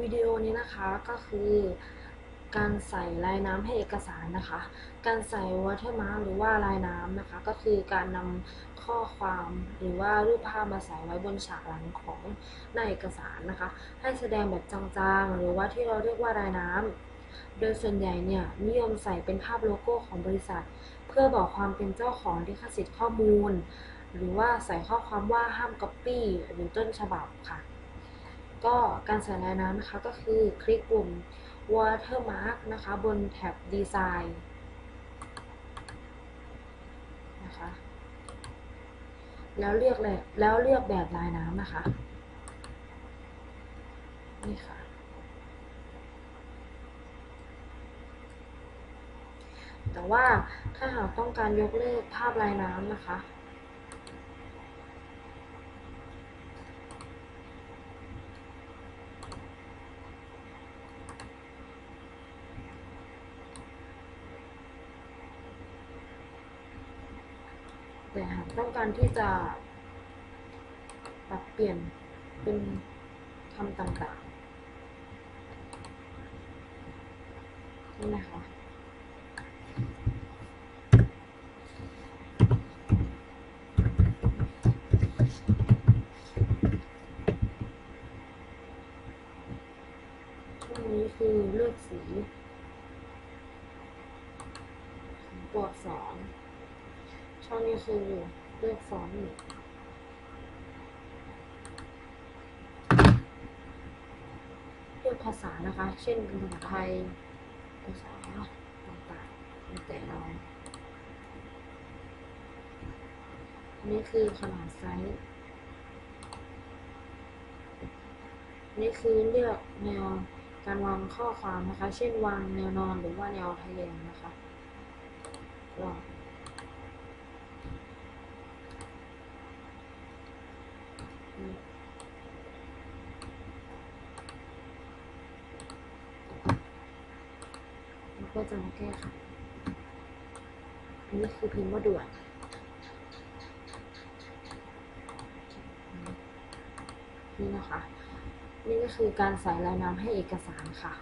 วิดีโอนี้นะคะก็คือการใส่ลายน้ำให้เอกสารนะคะ การใส่ watermark หรือว่าลายน้ำนะคะ ก็คือการนำข้อความหรือว่ารูปภาพมาใส่ไว้บนฉากหลังของหน้าเอกสารนะคะ ให้แสดงแบบจางๆ หรือว่าที่เราเรียกว่าลายน้ำโดยส่วนใหญ่เนี่ยนิยมใส่เป็นภาพโลโก้ของบริษัท เพื่อบอกความเป็นเจ้าของลิขสิทธิ์ข้อมูล หรือว่าใส่ข้อความว่าห้าม copy หรือต้นฉบับค่ะ ก็การใส่ลายน้ำนะคะก็คือคลิกปุ่ม watermark นะคะบนแท็บ design นะคะแล้วเลือกเลยแล้วเลือกแบบลายน้ำนะคะนี่ค่ะแต่ว่าถ้าหากต้องการยกเลิกภาพลายน้ำนะคะ แต่หากต้องการที่จะปรับเปลี่ยนเป็นคำต่างๆนี่นะคะช่วงนี้คือเลือกสีของตัวอักษร ช่องนี้คือเลือกฟอนต์เลือกภาษานะคะ เช่นภาษาไทย ภาษาต่างๆแล้วแต่เราอันนี้คือขนาดไซส์นี่คือเลือกแนวการวางข้อความนะคะ เช่นวางแนวนอนหรือว่าแนวทะแยงนะคะก็นี่ แล้วก็จะมาแก้ไขอันนี้คือพิมพ์ว่าด่วนนี่นะคะ นี่ก็คือการใส่ลายน้ำให้เอกสารค่ะ